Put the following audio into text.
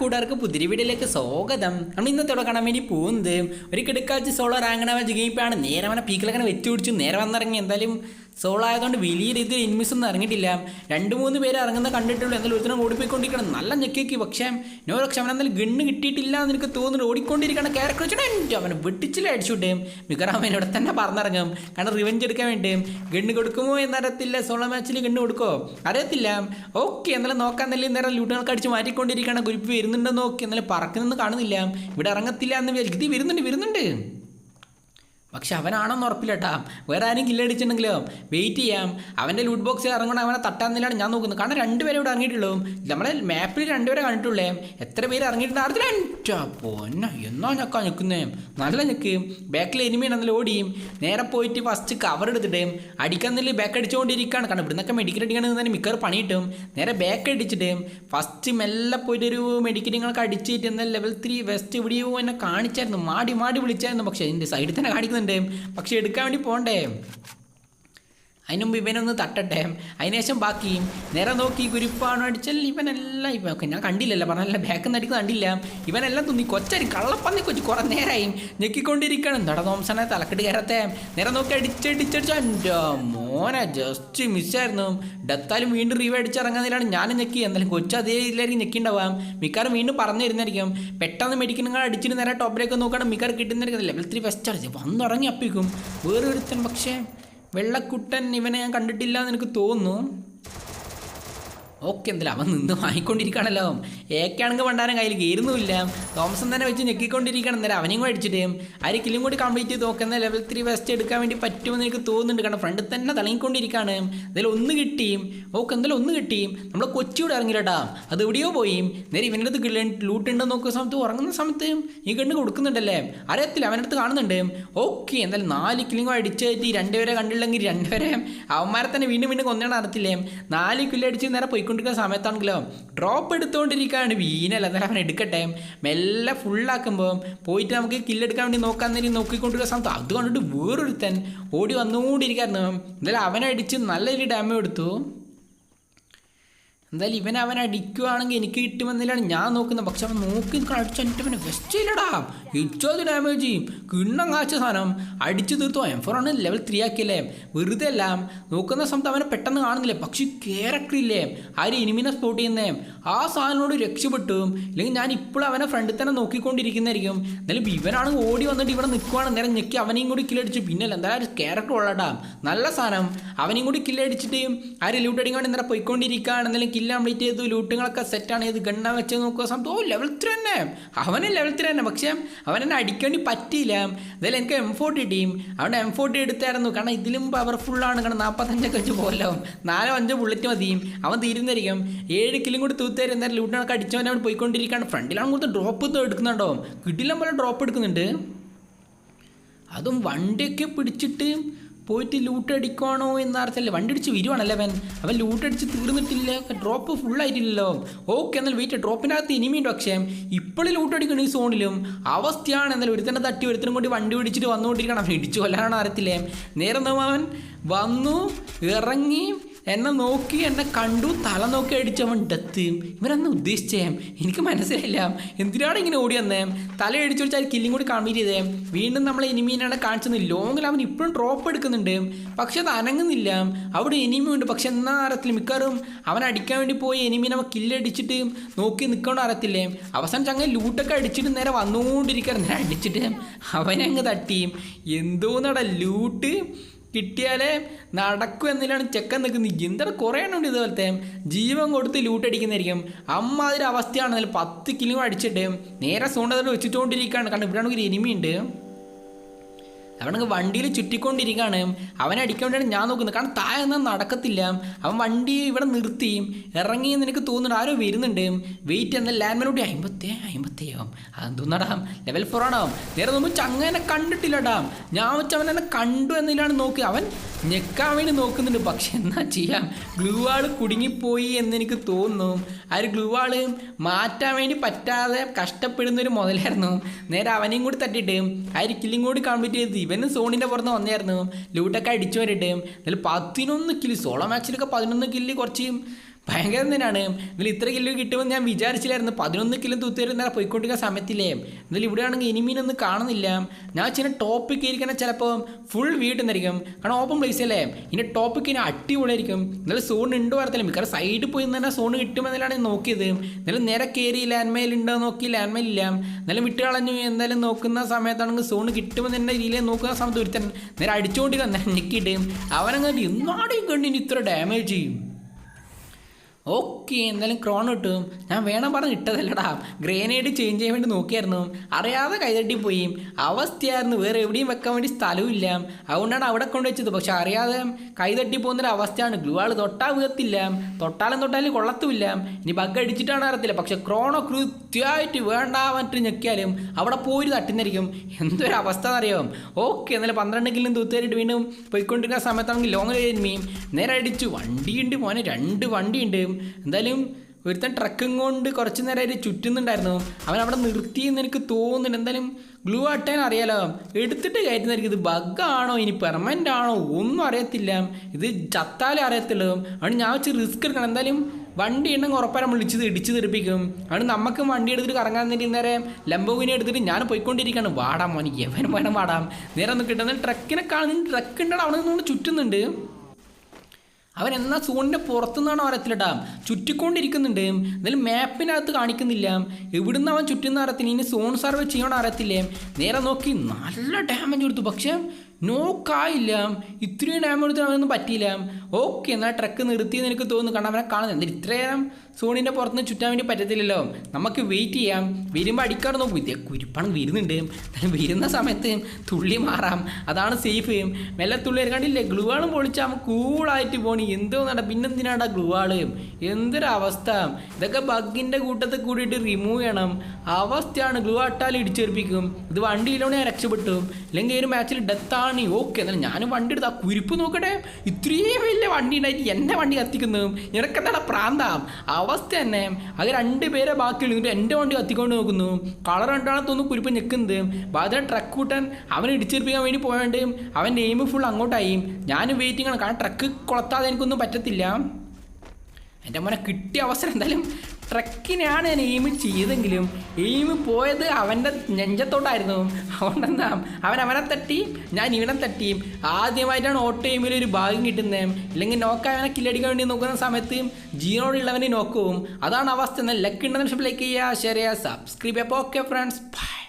കൂട്ടുകാർക്ക് പുതിരി വീഡിയോയിലേക്ക് സ്വാഗതം. നമ്മൾ ഇന്നത്തോടെ കാണാൻ വേണ്ടി പോകുന്നത് ഒരു കിടക്കാഴ്ച സോളോ റാങ്കണ വെച്ച് ഗെയിപ്പാണ് നേരെ അവനെ പീക്കിലങ്ങനെ വെച്ചു പിടിച്ചു നേരെ വന്നിറങ്ങി. എന്തായാലും സോളോ ആയതുകൊണ്ട് വലിയ രീതിയിൽ ഇൻമിസ് ഒന്നും ഇറങ്ങിയിട്ടില്ല. രണ്ട് മൂന്ന് പേര് ഇറങ്ങുന്ന കണ്ടിട്ടുള്ളൂ. എന്നാലും ഒരുത്തരം ഓടിപ്പോയിക്കൊണ്ടിരിക്കണം. നല്ല ഞെക്കി പക്ഷേ നോ പക്ഷെ അവൻ എന്നാലും ഗണ്ണ് കിട്ടിയിട്ടില്ല എന്ന് എനിക്ക് തോന്നുന്നു ഓടിക്കൊണ്ടിരിക്കണം ക്യാരക്ടർ വെച്ചിട്ട് അവനെ വെട്ടിച്ചില്ല അടിച്ചുവിട്ടേ മിക്കറാമൻ ഇവിടെ തന്നെ പറഞ്ഞിറങ്ങും കാരണം റിവെഞ്ച് എടുക്കാൻ വേണ്ടി. ഗണ്ണ് കൊടുക്കുമോ എന്നറിയത്തില്ല. സോളോ മാച്ചിൽ ഗണ്ണ് കൊടുക്കോ അറിയത്തില്ല. ഓക്കെ എന്നാലും നോക്കാൻ നല്ല നേരം ലൂട്ടുകൾക്ക് അടിച്ച് മാറ്റിക്കൊണ്ടിരിക്കണം ഗ്രൂപ്പ് വരുന്നുണ്ടെന്ന് നോക്കി. എന്നാലും പറക്കുന്നൊന്നും കാണുന്നില്ല. ഇവിടെ ഇറങ്ങത്തില്ല എന്ന് വിചാരിക്കും ഇത് വരുന്നുണ്ട് വരുന്നുണ്ട്. പക്ഷെ അവനാണെന്ന് ഉറപ്പില്ലട്ടാ. വേറെ ആരും കില്ലടിച്ചിട്ടുണ്ടെങ്കിലോ വെയിറ്റ് ചെയ്യാം. അവന്റെ ലൂട്ട് ബോക്സ് ഇറങ്ങണം അവനെ തട്ടാന്നില്ലാണ് ഞാൻ നോക്കുന്നത്. കാരണം രണ്ടുപേരെ ഇവിടെ ഇറങ്ങിയിട്ടുള്ളൂ. നമ്മളെ മാപ്പിൽ രണ്ടുപേരെ കണ്ടിട്ടുള്ളേ. എത്ര പേര് ഇറങ്ങിയിട്ടുണ്ട്? അറിയില്ല പൊന്ന എന്നാ ഞക്കാ നല്ല ഞെക്ക്. ബാക്കിൽ എനിമി എന്നാലും ഓടിയും. നേരെ പോയിട്ട് ഫസ്റ്റ് കവർ എടുത്തിട്ട് അടിക്കാന്നില്ല ബാക്ക് അടിച്ചുകൊണ്ടിരിക്കുകയാണ്. കാരണം ഇവിടുന്നൊക്കെ മെഡിക്കൽ അടിക്കണമെന്ന് തന്നെ മിക്കവാറും പണി കിട്ടും. നേരെ ബാക്ക് അടിച്ചിട്ട് ഫസ്റ്റ് മെല്ലെ പോയിട്ട് ഒരു അടിച്ചിട്ട് എന്നാൽ ലെവൽ ത്രീ വെസ്റ്റ് ഇവിടെയോ എന്നെ കാണിച്ചായിരുന്നു. മാടി മാടി വിളിച്ചായിരുന്നു. പക്ഷേ എന്റെ സൈഡിൽ തന്നെ കാണിക്കുന്നുണ്ട് പക്ഷെ എടുക്കാൻ വേണ്ടി പോണ്ടേ. അതിന് മുമ്പ് ഇവനൊന്ന് തട്ടട്ടെ. അതിനുശേഷം ബാക്കി നേരെ നോക്കി കുരിപ്പാണോ അടിച്ചാൽ ഇവനെല്ലാം ഇവ ഞാൻ കണ്ടില്ലല്ലോ പറഞ്ഞല്ല ബാക്കിൽ നിന്ന് അടിക്കുന്ന കണ്ടില്ല. ഇവനെല്ലാം തുന്നി കൊച്ചരി കള്ളപ്പന്നി കൊച്ചു കുറേ നേരമായി ഞെക്കിക്കൊണ്ടിരിക്കണം നട തോംസനെ തലക്കെട്ട് കയറത്തെ? നേരെ നോക്കി അടിച്ചടിച്ചടിച്ച എന്റെ മോനെ ജസ്റ്റ് മിസ്സായിരുന്നു ഡെത്താലും വീണ്ടും റീവ് അടിച്ചിറങ്ങുന്നതിലാണ് ഞാൻ ഞെക്കി. എന്തായാലും കൊച്ചു അതേ ഇതിലായിരിക്കും ഞെക്കിണ്ടാവാം. മിക്കാറും വീണ്ടും പറഞ്ഞു തരുന്നതായിരിക്കും. പെട്ടെന്ന് മെഡിക്കലുകൾ അടിച്ചിട്ട് നേരെ ടോപ്പിലേക്ക് നോക്കുകയാണ്. മിക്കാർ കിട്ടുന്നതായിരിക്കും. ലെവൽ ത്രീ ഫസ്റ്റ് അടിച്ച് വന്നിറങ്ങി അപ്പിക്കും. വേറെ ഒരുത്തൻ പക്ഷേ വെള്ളക്കുട്ടൻ ഇവനെ ഞാൻ കണ്ടിട്ടില്ല എന്ന് എനിക്ക് തോന്നുന്നു. ഓക്കെ എന്തായാലും അവൻ നിന്ന് വാങ്ങിക്കൊണ്ടിരിക്കുകയാണല്ലോ. ഏക്കാണെങ്കിൽ പണ്ടാരം കയ്യിൽ കയറുന്നുമില്ല തോമസൻ തന്നെ വെച്ച് ഞെക്കിക്കൊണ്ടിരിക്കണം എന്തായാലും അവനെയും കൂടെ അടിച്ചിട്ട്. ആര് കില്ലും കൂടി കംപ്ലീറ്റ് ചെയ്ത് നോക്കുന്ന ലെവൽ ത്രീ വെസ്റ്റ് എടുക്കാൻ വേണ്ടി പറ്റുമെന്ന് എനിക്ക് തോന്നുന്നുണ്ട്. കാരണം ഫ്രണ്ട് തന്നെ തിളങ്ങിക്കൊണ്ടിരിക്കുകയാണ് എന്തായാലും ഒന്ന് കിട്ടിയും ഓക്കെ എന്തായാലും ഒന്ന് കിട്ടിയും നമ്മൾ കൊച്ചിയോട് ഇറങ്ങിയിട്ടാ അത് എവിടെയോ പോയി. നേരെ ഇവന്റെ അടുത്ത് ലൂട്ട് ഉണ്ടോ നോക്കുന്ന സമയത്ത് ഉറങ്ങുന്ന സമയത്ത് ഈ കണ്ണ് കൊടുക്കുന്നുണ്ടല്ലേ? അറിയത്തില്ല അവന്റെ അടുത്ത് കാണുന്നുണ്ട്. ഓക്കെ എന്തായാലും നാല് കില്ലിങ്ങോ അടിച്ചിട്ട് രണ്ടുപേരെ കണ്ടില്ലെങ്കിൽ രണ്ടുപേരെ അവന്മാരെ തന്നെ വീണ്ടും വീണ്ടും കൊന്നേണ്ട അറിയത്തില്ലേ? നാല് കില്ല് അടിച്ച് നേരെ പോയിക്കൊണ്ടിരിക്കുന്ന സമയത്താണെങ്കിലോ ഡ്രോപ്പ് എടുത്തുകൊണ്ടിരിക്കുകയാണ് വീനല്ല എന്നാലും അവൻ എടുക്കട്ടെ. മെല്ലെ ഫുള്ളാക്കുമ്പോൾ പോയിട്ട് നമുക്ക് കില്ലെടുക്കാൻ വേണ്ടി നോക്കാൻ നേരി നോക്കിക്കൊണ്ടിരിക്കുന്ന സമയത്ത് അത് കണ്ടിട്ട് വേറൊരുത്തൻ ഓടി വന്നുകൊണ്ടിരിക്കായിരുന്നു. എന്തായാലും അവനടിച്ച് നല്ലൊരു ഡാമേജ് എടുത്തു. എന്തായാലും ഇവൻ അവൻ അടിക്കുവാണെങ്കിൽ എനിക്ക് കിട്ടുമെന്നില്ലാണ് ഞാൻ നോക്കുന്നത്. പക്ഷെ അവൻ നോക്കി അടിച്ചു വെസ്റ്റ് ഇല്ലടാ. ഇച്ചോത് ഡാമേജ് ചെയ്യും. കിണ്ണം കാച്ച സാധനം. അടിച്ചു തീർത്തു. എം ഫോർ ആണ് ലെവൽ ത്രീ ആക്കിയല്ലേ. വെറുതെ എല്ലാം നോക്കുന്ന സമയത്ത് അവനെ പെട്ടെന്ന് കാണുന്നില്ലേ? പക്ഷെ ക്യാരക്ടർ ഇല്ലേ ആര് ഇനിമിനെ സ്പോട്ട് ചെയ്യുന്നേ? ആ സാധനോട് രക്ഷപ്പെട്ടു. അല്ലെങ്കിൽ ഞാൻ ഇപ്പോഴും അവനെ ഫ്രണ്ടിൽ തന്നെ നോക്കിക്കൊണ്ടിരിക്കുന്നതായിരിക്കും. എന്നാലും ഇവനാണെങ്കിൽ ഓടി വന്നിട്ട് ഇവിടെ നിൽക്കുവാണ്. നേരം ഞെക്കി അവനെയും കൂടി കില്ലടിച്ചു പിന്നെ എന്തായാലും ക്യാരക്ടർ ഉള്ളടാ നല്ല സാധനം. അവനെയും കൂടി കില്ലടിച്ചിട്ട് ആ ലൂട്ട് അടിക്കാൻ വേണ്ടി നേരെ പോയിക്കൊണ്ടിരിക്കുകയാണ്. എന്തെങ്കിലും കില്ല് കംപ്ലീറ്റ് ചെയ്തു ലൂട്ടുകളൊക്കെ സെറ്റാണ് ചെയ്ത് ഗണ്ണ വെച്ച് നോക്കുക സമയത്ത് ഓ ലെവൽ ത്രീ തന്നെ. അവന് ലെവൽ ത്രീ തന്നെ. പക്ഷേ അവൻ എന്നെ അടിക്കേണ്ടി പറ്റിയില്ല. അതിൽ എനിക്ക് എം ഫോർട്ടി ടീം അവന്റെ എം ഫോർട്ടി എടുത്തായിരുന്നു. കാരണം ഇതിലും പവർഫുള്ളാണ് കാരണം നാൽപ്പത്തഞ്ചൊക്കെ വെച്ച് പോലോ നാലോ അഞ്ചോ ബുള്ളറ്റ് മതിയും അവൻ തീരുന്നതായിരിക്കും ഏഴ് കിലും കൂടി തൂത്തേരും എന്തായാലും ലൂട്ടിനൊക്കെ അടിച്ചവൻ അവൻ പോയിക്കൊണ്ടിരിക്കുകയാണ്. ഫ്രണ്ടിലാണ് കൂടുതൽ ഡ്രോപ്പ് എടുക്കുന്നുണ്ടോ? കിട്ടില്ല പോലെ ഡ്രോപ്പ് എടുക്കുന്നുണ്ട്. അതും വണ്ടിയൊക്കെ പിടിച്ചിട്ട് പോയിട്ട് ലൂട്ട് അടിക്കുവാണോ എന്നറിയത്തില്ല വണ്ടി അടിച്ച് വരുവാണല്ലേ അവൻ? അവൻ ലൂട്ട് അടിച്ച് തീർന്നിട്ടില്ല ഡ്രോപ്പ് ഫുൾ ആയിട്ടില്ലല്ലോ ഓക്കെ എന്നാൽ വെയിറ്റ് ഡ്രോപ്പിനകത്ത് ഇനിമിയുണ്ട് പക്ഷേ ഇപ്പോഴും ലൂട്ട് അടിക്കണം ഈ സോണിലും അവസ്ഥയാണ്. എന്നാൽ ഒരുത്തന്നെ തട്ടി ഒരുത്തനും കൂടി വണ്ടി പിടിച്ചിട്ട് വന്നുകൊണ്ടിരിക്കണം. അവൻ ഇടിച്ചു കൊല്ലാനാണ് അറിയത്തില്ലേ? നേരം അവൻ? വന്നു ഇറങ്ങി എന്നെ നോക്കി എന്നെ കണ്ടു തല നോക്കി അടിച്ചവൻ ഡെത്ത്. ഇവരെന്ന് ഉദ്ദേശിച്ചേം? എനിക്ക് മനസ്സിലായില്ല. എന്തിനാണ് ഇങ്ങനെ ഓടി വന്നേ? തല അടിച്ചു വെച്ചാൽ കില്ലിങ് കൂടി ചെയ്തേ? വീണ്ടും നമ്മളെ എനിമീനാണ് കാണിച്ചത് ലോങ്ങിൽ അവൻ ഇപ്പോഴും ഡ്രോപ്പ് എടുക്കുന്നുണ്ട്. പക്ഷെ അത് അനങ്ങുന്നില്ല. അവിടെ എനിമി ഉണ്ട്. പക്ഷെ എന്നാ അറത്തിൽ മിക്കവാറും അവൻ അടിക്കാൻ വേണ്ടി പോയി എനിമീനെ അവൻ കില്ലടിച്ചിട്ട് നോക്കി നിൽക്കണോ അറിയത്തില്ലേ? അവസാനം ചങ്ങ ലൂട്ടൊക്കെ അടിച്ചിട്ട് നേരെ വന്നുകൊണ്ടിരിക്കാൻ അടിച്ചിട്ട് അവനെ അങ്ങ് തട്ടി. എന്തോന്നടാ ലൂട്ട് കിട്ടിയാലേ നടക്കും എന്നിലാണ് ചെക്കൻ നിൽക്കുന്നത്. എന്താണ് കുറേ എണ്ണം ഉണ്ട് ഇതുപോലത്തെ. ജീവൻ കൊടുത്ത് ലൂട്ടടിക്കുന്നതായിരിക്കും അമ്മാതിരി അവസ്ഥയാണെന്നാൽ പത്ത് കിലോ അടിച്ചിട്ട് നേരെ സൂണ്ടതിൽ വെച്ചിട്ടുകൊണ്ടിരിക്കുകയാണ് കാരണം ഇവിടെ ഒരു എനിമി ഉണ്ട്. അവനക്ക് വണ്ടിയിൽ ചുറ്റിക്കൊണ്ടിരിക്കുകയാണ്. അവനെ അടിക്കാൻ ഞാൻ നോക്കുന്നത് കാരണം താഴെ നടക്കത്തില്ല. അവൻ വണ്ടി ഇവിടെ നിർത്തി. ഇറങ്ങി എന്ന് എനിക്ക് തോന്നുന്നുണ്ട്. ആരോ വരുന്നുണ്ട്. വെയിറ്റ് എന്നാൽ ലാൻഡ് മെലോട്ടി അമ്പത്തേ അമ്പത്തേയാവും അതെന്തോന്നടാം. ലെവൽ ഫോർ ആണാവും. നേരെ നോക്കുമ്പോൾ ചങ്ങനെ കണ്ടിട്ടില്ലടാം. ഞാൻ വെച്ച് അവൻ എന്നെ കണ്ടു എന്നതിലാണ് നോക്കി. അവൻ ഞെക്കാൻ വേണ്ടി നോക്കുന്നുണ്ട്. പക്ഷെ എന്നാ ചെയ്യാം? ഗ്ലൂ ആൾ കുടുങ്ങിപ്പോയി എന്നെനിക്ക് തോന്നുന്നു. ആ ഒരു ഗ്ലൂ ആൾ മാറ്റാൻ വേണ്ടി പറ്റാതെ കഷ്ടപ്പെടുന്ന ഒരു മുതലായിരുന്നു. നേരെ അവനെയും കൂടി തട്ടിയിട്ട് ആ ഒരു കില്ലിങ് കൂടി കംപ്ലീറ്റ് ചെയ്ത് ഇവനും സോണിന്റെ പുറത്ത് വന്നായിരുന്നു. ലൂട്ടൊക്കെ അടിച്ചു വരട്ടെ. എന്നാലും പതിനൊന്ന് കില്ല് സോളോ മാച്ചിലൊക്കെ പതിനൊന്ന് കില്ല് കുറച്ച് ഭയങ്കരം തന്നെയാണ് എന്നാലും ഇത്ര കിലോ കിട്ടുമെന്ന് ഞാൻ വിചാരിച്ചില്ലായിരുന്നു. പതിനൊന്ന് കിലോ തൂത്തുവരുന്ന പോയിക്കൊണ്ടിരിക്കുന്ന സമയത്തില്ലേ? എന്നാലും ഇവിടെ ആണെങ്കിൽ ഇനിമീനൊന്നും കാണുന്നില്ല. ഞാൻ ചില ടോപ്പിക്ക് ഇരിക്കണ ചിലപ്പോൾ ഫുൾ വീട്ടുന്നായിരിക്കും കാരണം ഓപ്പൺ പ്ലേസ് അല്ലേ? ഇനി ടോപ്പിക്ക് ഇനി അടിപൊളിയായിരിക്കും. എന്നാലും സോൺ ഉണ്ടോ വരത്തില്ല മിക്കവാറും സൈഡിൽ പോയി തന്നെ സോൺ കിട്ടുമെന്നാണ് ഞാൻ നോക്കിയത്. എന്നാലും നേരെ കയറി ലാൻഡ് മെയിൽ ഉണ്ടോ നോക്കി ലാൻഡ് മെയിൽ ഇല്ല. എന്നാലും വിട്ട് കളഞ്ഞു എന്തായാലും നോക്കുന്ന സമയത്താണെങ്കിൽ സോൺ കിട്ടുമെന്ന് തന്നെ രീതിയിൽ നോക്കുന്ന സമയത്ത് ഒരുത്തൻ നേരെ അടിച്ചുകൊണ്ടിരിക്കുന്ന ഞെക്കിയിട്ട്. അവനങ്ങനെ ഇന്നാടെയും കണ്ടിന് ഇത്ര ഡാമേജ് ചെയ്യും ഓക്കെ എന്തായാലും ക്രോൺ കിട്ടും. ഞാൻ വേണം പറഞ്ഞ് ഇട്ടതല്ലടാ. ഗ്രേനേഡ് ചേഞ്ച് ചെയ്യാൻ വേണ്ടി നോക്കിയായിരുന്നു. അറിയാതെ കൈതട്ടി പോയി. അവസ്ഥയായിരുന്നു. വേറെ എവിടെയും വെക്കാൻ വേണ്ടി സ്ഥലവും ഇല്ല. അതുകൊണ്ടാണ് അവിടെ കൊണ്ടുവച്ചത്. പക്ഷെ അറിയാതെ കൈതട്ടി പോകുന്നൊരു അവസ്ഥയാണ്. ഗ്ലൂ ആൾ തൊട്ടാൽ വീർത്തില്ല തൊട്ടാലും തൊട്ടാലും കൊള്ളത്തുമില്ല. ഇനി ബഗ് അടിച്ചിട്ടാണ് അറിയത്തില്ല. പക്ഷെ ക്രോണോ കൃത്യമായിട്ട് വേണ്ട പറഞ്ഞിട്ട് ഞെക്കിയാലും അവിടെ പോയി തട്ടുന്നതായിരിക്കും എന്തൊരു അവസ്ഥ എന്നറിയാം ഓക്കെ എന്നാലും പന്ത്രണ്ട് കിലും തൂത്തേരിട്ട് വീണ്ടും പോയിക്കൊണ്ടിരിക്കുന്ന സമയത്താണെങ്കിൽ ലോങ് എനിമിയും നേരെ അടിച്ചു. വണ്ടിയുണ്ട് മോനെ. രണ്ട് വണ്ടിയുണ്ട്. എന്തായാലും ഒരുത്തൻ ട്രക്കും കൊണ്ട് കുറച്ച് നേരമായിട്ട് ചുറ്റുന്നുണ്ടായിരുന്നു. അവൻ അവിടെ നിർത്തിയെന്ന് എനിക്ക് തോന്നുന്നുണ്ട്. എന്തായാലും ഗ്ലൂ അട്ടേൻ അറിയാലോ. എടുത്തിട്ട് കയറ്റുന്നതായിരിക്കും ഇത് ബഗ്ഗാണോ ഇനി പെർമനന്റ് ആണോ? ഒന്നും അറിയത്തില്ല. ഇത് ചത്താലേ അറിയത്തുള്ളൂ. അതുകൊണ്ട് ഞാൻ വെച്ച് റിസ്ക് എടുക്കണം. എന്തായാലും വണ്ടി ഉണ്ടെങ്കിൽ ഉറപ്പാരം വിളിച്ചത് ഇടിച്ച് തെറിപ്പിക്കും. അതുകൊണ്ട് നമുക്ക് വണ്ടി എടുത്തിട്ട് കറങ്ങാൻ തന്നെ നേരെ ലംബോവിനെ എടുത്തിട്ട് ഞാൻ പോയിക്കൊണ്ടിരിക്കുകയാണ്. വാടാം മോനിക്ക് എവനും വേണം വാടാം. നേരെ ഒന്ന് കിട്ടുന്ന ട്രക്കിനെ കാണുന്ന ട്രക്ക് ഉണ്ടോ അവിടെ ചുറ്റുന്നുണ്ട്. അവൻ എന്നാ സൂണിന്റെ പുറത്തുനിന്നാണ് അറിയത്തില്ലട്ടാ ചുറ്റിക്കൊണ്ടിരിക്കുന്നുണ്ട്. എന്നാലും മാപ്പിനകത്ത് കാണിക്കുന്നില്ല. എവിടുന്ന് അവൻ ചുറ്റുന്ന അറത്തിന് ഇനി സോൺ സർവേ ചെയ്യണ അറിയത്തില്ലേ. നേരെ നോക്കി നല്ല ഡാമേജ് കൊടുത്തു. പക്ഷേ നോക്കായില്ല. ഇത്രയും ഡാമേജ് എടുത്ത് അവനൊന്നും പറ്റിയില്ല. ഓക്കെ എന്നാൽ ട്രക്ക് നിർത്തിയെന്ന് എനിക്ക് തോന്നുന്നു. കാരണം അവനെ കാണുന്നത് എന്താ ഇത്രയേരം സോണിന്റെ പുറത്തുനിന്ന് ചുറ്റാൻ വേണ്ടി പറ്റത്തില്ലല്ലോ. നമുക്ക് വെയിറ്റ് ചെയ്യാം. വരുമ്പോൾ അടിക്കാറ് നോക്കും. ഇതേ കുരുപ്പണം വരുന്നുണ്ട്. വരുന്ന സമയത്ത് തുള്ളി മാറാം. അതാണ് സേഫ് മെല്ലെ തുള്ളി കണ്ടില്ലേ? ഗ്ലൂവാളും പൊളിച്ചാൽ അവൻ കൂളായിട്ട് പോണി. എന്തോ നട പിന്നെന്തിനാടാ ഗ്ലൂവാൾ എന്തൊരു അവസ്ഥ ഇതൊക്കെ ബഗിന്റെ കൂട്ടത്തിൽ കൂടിയിട്ട് റിമൂവ് ചെയ്യണം. അവസ്ഥയാണ്. ഗ്ലൂ അട്ടാൽ ഇടിച്ചേർപ്പിക്കും ഇത് വണ്ടിയിലോടെ രക്ഷപ്പെട്ടു. അല്ലെങ്കിൽ ഒരു മാച്ചിൽ ഡെത്താണ് ഓക്കെ എന്നാലും ഞാനും വണ്ടി എടുത്ത് ആ കുരിപ്പ് നോക്കട്ടെ. ഇത്രയും വലിയ വണ്ടി ഉണ്ടായിട്ട് എന്നെ വണ്ടി കത്തിക്കുന്നു. നിനക്കെന്താണ് പ്രാന്താം? അവസ്ഥ തന്നെ. അത് രണ്ട് പേരെ ബാക്കി എന്നിട്ട് എന്റെ വണ്ടി കത്തിക്കൊണ്ട് നോക്കുന്നു. കളർ കണ്ടാണ് തോന്നുന്നു കുരിപ്പ് നിൽക്കുന്നത് ബാധ ട്രക്ക് കൂട്ടൻ അവനെ ഇടിച്ചേൽപ്പിക്കാൻ വേണ്ടി പോയാണ്ട് അവന്റെ എയിം ഫുൾ അങ്ങോട്ടായി. ഞാനും വെയിറ്റിംഗ് ആണ്. കാരണം ട്രക്ക് കൊളത്താതെ എനിക്കൊന്നും പറ്റത്തില്ല. എന്റെ മോനെ കിട്ടിയ അവസരം എന്തായാലും ട്രക്കിനാണ് ഞാൻ എയിം ചെയ്തെങ്കിലും എയിം പോയത് അവന്റെ നെഞ്ചത്തോട്ടായിരുന്നു. അതുകൊണ്ടെന്താ അവൻ അവനെ തട്ടി ഞാൻ ഇവനെ തട്ടി. ആദ്യമായിട്ടാണ് ഓട്ടോ എയിമിൽ ഒരു ഭാഗ്യം കിട്ടുന്നത്. ഇല്ലെങ്കിൽ നോക്കാൻ അവനെ കില്ലടിക്കാൻ വേണ്ടി നോക്കുന്ന സമയത്ത് ജീനോടുള്ളവനെ നോക്കും അതാണ് അവസ്ഥ. എന്നാൽ ലക്ക് ഉണ്ടെന്ന് ലൈക്ക് ചെയ്യുക. ഷെയർ ചെയ്യുക. സബ്സ്ക്രൈബ് അപ്പോൾ ഓക്കെ ഫ്രണ്ട്സ് ബൈ